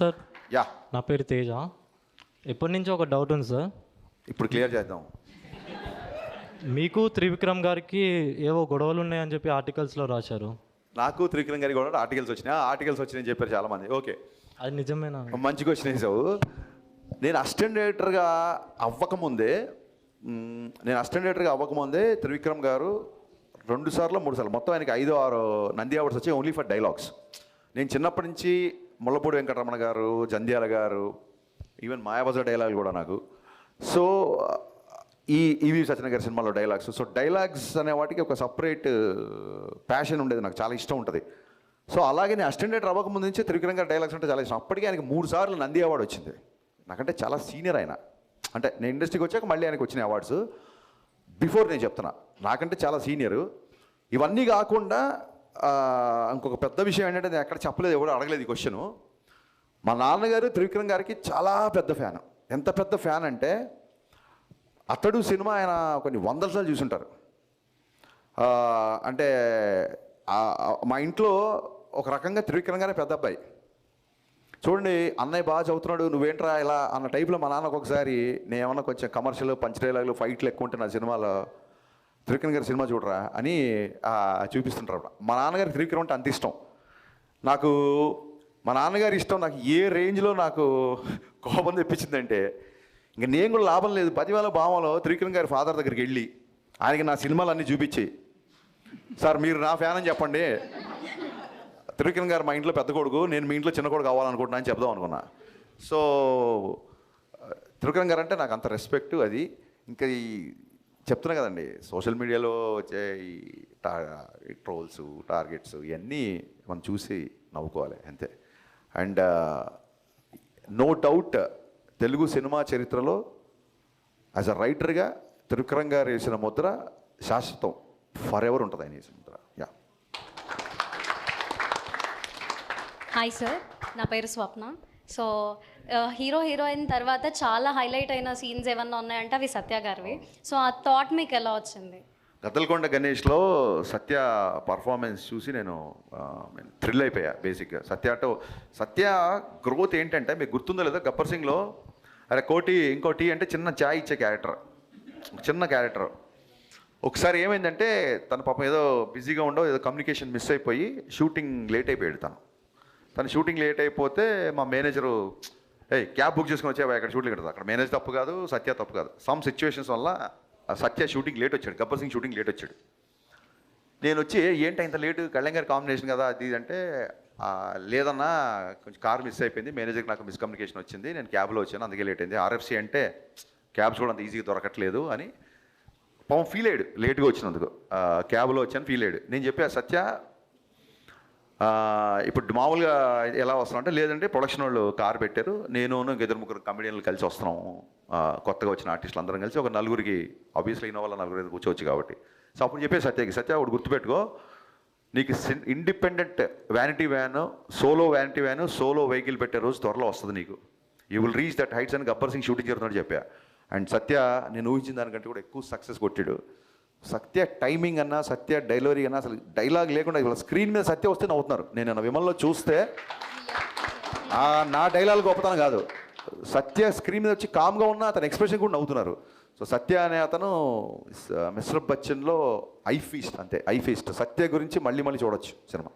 Sir yeah. నా పేరు తేజ. ఎప్పటి నుంచో ఒక డౌట్ ఉంది సార్ ఇప్పుడు క్లియర్ చేద్దాం. మీకు త్రివిక్రమ్ గారికి ఏవో గొడవలు ఉన్నాయని చెప్పి ఆర్టికల్స్లో రాశారు. నాకు త్రికరణ్ గారికి కూడా ఆర్టికల్స్ వచ్చినాయి. ఆ ఆర్టికల్స్ వచ్చినాయని చెప్పారు చాలా మంది ఓకే అది నిజమేనా? మంచి క్వశ్చన్ వేసావు. నేను అసిస్టెంట్ డైరెక్టర్గా అవ్వకముందే నేను అసిస్టెంట్ డైరెక్టర్గా అవ్వకముందే త్రివిక్రమ్ గారు రెండు సార్లు మూడు సార్లు మొత్తం ఆయనకి ఐదు ఆరు నంది అవార్డ్స్ వచ్చాయి ఓన్లీ ఫర్ డైలాగ్స్ నేను చిన్నప్పటి నుంచి ముళ్ళపూడి వెంకటరమణ గారు జంధ్యాల గారు ఈవెన్ మాయాబజార్ డైలాగులు కూడా నాకు. సో ఈ ఈవి సత్యన గారి సినిమాలో డైలాగ్స్. సో డైలాగ్స్ అనే వాటికి ఒక సపరేట్ ప్యాషన్ ఉండేది నాకు. చాలా ఇష్టం ఉంటుంది. సో అలాగే నేను అసిస్టెంట్ డైరెక్టర్ అవ్వకముందు నుంచి త్రివిక్రమ్ గారి డైలాగ్స్ అంటే చాలా ఇష్టం. అప్పటికే ఆయనకి మూడు సార్లు నంది అవార్డు వచ్చింది. నాకంటే చాలా సీనియర్ ఆయన. అంటే నేను ఇండస్ట్రీకి వచ్చాక మళ్ళీ ఆయనకు వచ్చిన అవార్డ్స్. బిఫోర్ నేను చెప్తున్నా నాకంటే చాలా సీనియర్. ఇవన్నీ కాకుండా ఇంకొక పెద్ద విషయం ఏంటంటే నేను ఎక్కడ చెప్పలేదు ఎవరు అడగలేదు ఈ క్వశ్చన్ మా నాన్నగారు త్రివిక్రమ్ గారికి చాలా పెద్ద ఫ్యాన్. ఎంత పెద్ద ఫ్యాన్ అంటే అతడు సినిమా ఆయన కొన్ని వందల సార్లు చూసుంటారు. అంటే మా ఇంట్లో ఒక రకంగా త్రివిక్రమ్ గారే పెద్ద అబ్బాయి. చూడండి అన్నయ్య బాగా చదువుతున్నాడు నువ్వేంట్రా ఇలా అన్న టైప్లో మా నాన్న ఒకసారి నేను ఏమన్నా కొంచెం కమర్షియల్ పంచ్ డైలాగులు ఫైట్లు ఎక్కువ ఉంటే నా సినిమాలో త్రివిక్రమ్ గారి సినిమా చూడరా అని చూపిస్తుంటారు మా నాన్నగారికి త్రివిక్రమ్ అంటే అంత ఇష్టం. నాకు మా నాన్నగారి ఇష్టం నాకు ఏ రేంజ్లో నాకు కోపం తెప్పించిందంటే ఇంక నేను కూడా లాభం లేదు. పదివేల భావంలో త్రివిక్రమ్ గారి ఫాదర్ దగ్గరికి వెళ్ళి ఆయనకి నా సినిమాలు అన్నీ చూపించి సార్ మీరు నా ఫ్యాన్ అని చెప్పండి. త్రివిక్రమ్ గారు మా ఇంట్లో పెద్ద కొడుకు నేను మీ ఇంట్లో చిన్న కొడుకు కావాలనుకుంటున్నా అని చెప్దాం అనుకున్నా. సో త్రివిక్రమ్ గారు అంటే నాకు అంత రెస్పెక్ట్ అది. ఇంకా ఈ చెప్తున్నా కదండి సోషల్ మీడియాలో వచ్చే ఈ టా ట్రోల్స్ టార్గెట్స్ ఇవన్నీ మనం చూసి నవ్వుకోవాలి అంతే. And no doubt Telugu cinema చరిత్రలో యాజ్ అ రైటర్గా త్రివిక్రమ్ గారు వేసిన ముద్ర శాశ్వతం ఫర్ ఎవర్ ఉంటుంది ఆయన వేసిన ముద్ర. యా. హాయ్ సార్ నా పేరు స్వప్న. సో హీరో హీరోయిన్ తర్వాత చాలా హైలైట్ అయిన సీన్స్ ఏమన్నా ఉన్నాయంటే అవి సత్య గారివి. సో ఆ థాట్ మీకు ఎలా వచ్చింది? గద్దలకొండ గణేష్లో సత్య పర్ఫార్మెన్స్ చూసి నేను థ్రిల్ అయిపోయా బేసిక్గా. సత్య అంటే సత్య గ్రోత్ ఏంటంటే మీకు గుర్తుందో లేదో గబ్బర్ సింగ్లో అరే కోటి ఇంకో టీ అంటే చిన్న చాయ్ ఇచ్చే క్యారెక్టర్. చిన్న క్యారెక్టర్. ఒకసారి ఏమైందంటే తన పాపం ఏదో బిజీగా ఉండో ఏదో కమ్యూనికేషన్ మిస్ అయిపోయి షూటింగ్ లేట్ అయిపోయాడు తను. తను షూటింగ్ లేట్ అయిపోతే మా మేనేజరు ఏ క్యాబ్ బుక్ చేసుకుని వచ్చావా ఇక్కడ షూటింగ్ ఉంటుంది అక్కడ మేనేజ్ తప్పు కాదు సత్య తప్పు కాదు. సమ్ సిచ్యువేషన్స్ వల్ల సత్య షూటింగ్ లేట్ వచ్చాడు. గబ్బర్ సింగ్ షూటింగ్ లేట్ వచ్చాడు. నేను వచ్చి ఏంటి ఇంత లేటు కళ్యాణ్ గారి కాంబినేషన్ కదా అది అంటే లేదన్నా కొంచెం కార్ మిస్ అయిపోయింది. మేనేజర్కి నాకు మిస్కమ్యూనికేషన్ వచ్చింది. నేను క్యాబ్లో వచ్చాను అందుకే లేట్ అయింది. ఆర్ఎఫ్సి అంటే క్యాబ్స్ కూడా అంత ఈజీగా దొరకట్లేదు అని పాపం ఫీల్ అయ్యాడు. లేట్గా వచ్చినందుకు. క్యాబ్లో వచ్చాను ఫీల్ అయ్యాడు. నేను చెప్పా సత్య ఇప్పుడు మామూలుగా ఎలా వస్తున్నాం అంటే లేదంటే ప్రొడక్షన్ వాళ్ళు కార్ పెట్టారు నేను ఇంక ఇద్దరు ముగ్గురు కమెడియన్లు కలిసి వస్తున్నాం కొత్తగా వచ్చిన ఆర్టిస్టులు అందరం కలిసి ఒక నలుగురికి ఆబ్వియస్లీ ఇన్నోవాళ్ళ నలుగురు కూర్చోవచ్చు కాబట్టి. సో అప్పుడు చెప్పే సత్యకి సత్య ఒకటి గుర్తుపెట్టుకో నీకు independent vanity van solo vanity van solo vehicle పెట్టే రోజు త్వరలో వస్తుంది నీకు. You will reach that heights అని గబ్బర్ సింగ్ షూటింగ్ జరుగుతున్నాడు చెప్పా. అండ్ సత్య నేను ఊహించిన దానికంటే కూడా ఎక్కువ సక్సెస్ కొట్టాడు. సత్య టైమింగ్ అన్నా సత్య డైలరీ అన్నా అసలు డైలాగ్ లేకుండా ఇలా స్క్రీన్ మీద సత్య వస్తే నవ్వుతున్నారు. నేను విమల్లో చూస్తే నా డైలాగ్ గొప్పతనం కాదు. సత్య స్క్రీన్ మీద వచ్చి కామ్గా ఉన్న అతని ఎక్స్ప్రెషన్ కూడా నవ్వుతున్నారు. సో సత్య అనే అతను మిస్టర్ బచ్చన్లో ఐఫీస్ట్ అంతే ఐఫీస్ట్ సత్య గురించి మళ్ళీ మళ్ళీ చూడొచ్చు సినిమా.